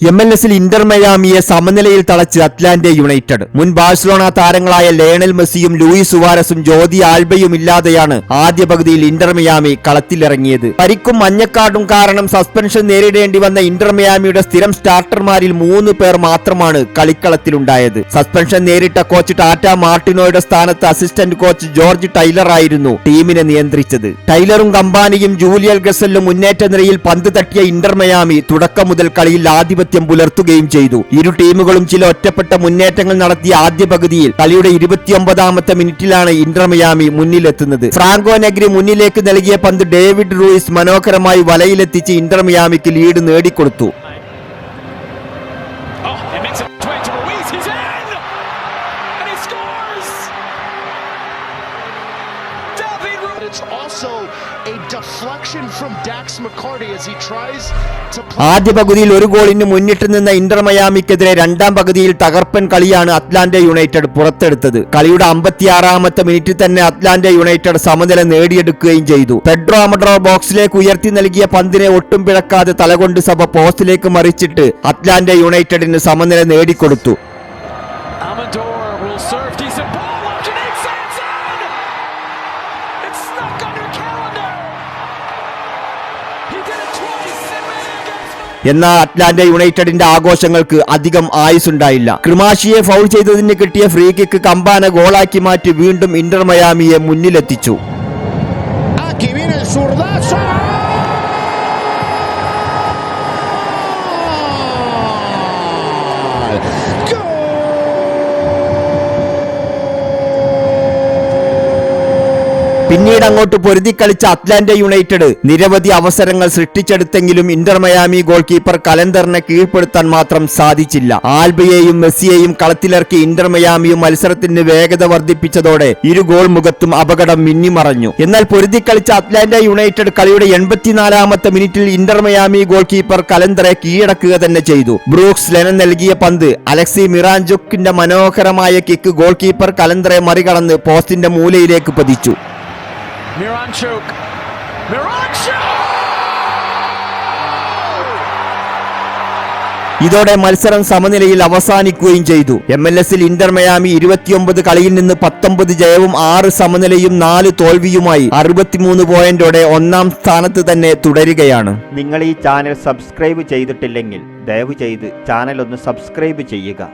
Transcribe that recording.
M L എസിൽ Inter മയാമിയെ സമനിലയിൽ തളച്ച് അറ്റ്ലാന്റ യുണൈറ്റഡ്. മുൻ ബാഴ്സലോണ താരങ്ങളായ ലയണൽ മെസ്സിയും ലൂയിസ് സുവാരസും ജ്യോതി ആൽബയും ഇല്ലാതെയാണ് ആദ്യ പകുതിയിൽ ഇന്റർ മയാമി കളത്തിലിറങ്ങിയത്. പരിക്കും മഞ്ഞക്കാടും കാരണം സസ്പെൻഷൻ നേരിടേണ്ടി വന്ന ഇന്റർ മയാമിയുടെ സ്ഥിരം സ്റ്റാർട്ടർമാരിൽ മൂന്ന് പേർ മാത്രമാണ് കളിക്കളത്തിലുണ്ടായത്. സസ്പെൻഷൻ നേരിട്ട കോച്ച് ടാറ്റ മാർട്ടിനോയുടെ സ്ഥാനത്ത് അസിസ്റ്റന്റ് കോച്ച് ജോർജ് ടൈലർ ആയിരുന്നു ടീമിനെ നിയന്ത്രിച്ചത്. ടൈലറും കമ്പാനിയും ജൂലിയൽ ഗസലും മുന്നേറ്റ നിരയിൽ പന്ത് തട്ടിയ ഇന്റർ മയാമി തുടക്കം മുതൽ കളിയിൽ ആധിപത്യം പുലർത്തുകയും ചെയ്തു. ഇരു ടീമുകളും ചില ഒറ്റപ്പെട്ട മുന്നേറ്റങ്ങൾ നടത്തിയ ആദ്യ പകുതിയിൽ കളിയുടെ ഇരുപത്തിയൊമ്പതാമത്തെ മിനിറ്റിലാണ് ഇന്റർ മിയാമി മുന്നിലെത്തുന്നത്. ഫ്രാങ്കോ നെഗ്രി മുന്നിലേക്ക് നൽകിയ പന്ത് ഡേവിഡ് റൂയിസ് മനോഹരമായി വലയിലെത്തിച്ച് ഇന്റർ മിയാമിക്ക് ലീഡ് നേടിക്കൊടുത്തു. ആദ്യ പകുതിയിൽ ഒരു ഗോളിന് മുന്നിട്ട് നിന്ന ഇന്റർ മയാമിക്കെതിരെ രണ്ടാം പകുതിയിൽ തകർപ്പൻ കളിയാണ് അറ്റ്ലാന്റ യുണൈറ്റഡ് പുറത്തെടുത്തത് കളിയുടെ അമ്പത്തിയാറാമത്തെ മിനിറ്റിൽ തന്നെ അറ്റ്ലാന്റ യുണൈറ്റഡ് സമനില നേടിയെടുക്കുകയും ചെയ്തു പെഡ്രോ അമഡ്രോ ബോക്സിലേക്ക് ഉയർത്തി നൽകിയ പന്തിനെ ഒട്ടും പിഴക്കാതെ തലകൊണ്ട് സഭ പോസ്റ്റിലേക്ക് മറിച്ചിട്ട് അറ്റ്ലാന്റ യുണൈറ്റഡിന് സമനില നേടിക്കൊടുത്തു Amador will serve. Decent ball. Underneath Sanson! It's snuck under calendar. He did it twice. It made it against എന്നാൽ അറ്റ്ലാന്റ യുണൈറ്റഡിന്റെ ആഘോഷങ്ങൾക്ക് അധികം ആയുസുണ്ടായില്ല ക്രിമാഷിയെ ഫൗൾ ചെയ്തതിന് കിട്ടിയ ഫ്രീ കിക്ക് കമ്പാന ഗോളാക്കി മാറ്റി വീണ്ടും ഇന്റർ മയാമിയെ മുന്നിലെത്തിച്ചു പിന്നീട് അങ്ങോട്ട് പൊരുതി കളിച്ച അറ്റ്ലാന്റ യുണൈറ്റഡ് നിരവധി അവസരങ്ങൾ സൃഷ്ടിച്ചെടുത്തെങ്കിലും ഇന്റർ മയാമി ഗോൾ കീപ്പർ കലന്തറിനെ കീഴ്പ്പെടുത്താൻ മാത്രം സാധിച്ചില്ല. ആൽബയെയും മെസ്സിയെയും കളത്തിലിറക്കി ഇന്റർ മയാമിയും മത്സരത്തിന് വേഗത വർദ്ധിപ്പിച്ചതോടെ ഇരു ഗോൾ മുഖത്തും അപകടം മിന്നിമറഞ്ഞു. എന്നാൽ പൊരുതി കളിച്ച അറ്റ്ലാന്റ യുണൈറ്റഡ് കളിയുടെ എൺപത്തിനാലാമത്തെ മിനിറ്റിൽ ഇന്റർ മയാമി ഗോൾ കീപ്പർ കലന്തറെ കീഴടക്കുക തന്നെ ചെയ്തു. ബ്രൂക്സ് ലെനൻ നൽകിയ പന്ത് അലക്സി മിറാഞ്ചുക്കിന്റെ മനോഹരമായ കിക്ക് ഗോൾ കീപ്പർ കലന്തറെ മറികടന്ന് പോസ്റ്റിന്റെ മൂലയിലേക്ക് പതിച്ചു. Miranchuk. Miranchuk! ഇതോടെ മത്സരം സമനിലയിൽ അവസാനിക്കുകയും ചെയ്തു എം എൽ എസിൽ ഇന്റർ മയാമി ഇരുപത്തിയൊമ്പത് കളിയിൽ നിന്ന് പത്തൊമ്പത് ജയവും ആറ് സമനിലയും നാല് തോൽവിയുമായി അറുപത്തിമൂന്ന് പോയിന്റോടെ ഒന്നാം സ്ഥാനത്ത് തന്നെ തുടരുകയാണ് നിങ്ങൾ ഈ ചാനൽ സബ്സ്ക്രൈബ് ചെയ്തിട്ടില്ലെങ്കിൽ ദയവ് ചെയ്ത് ചാനൽ ഒന്ന് സബ്സ്ക്രൈബ് ചെയ്യുക